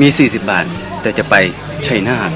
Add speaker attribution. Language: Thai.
Speaker 1: มี 40 บาท แต่จะไปชัยนาท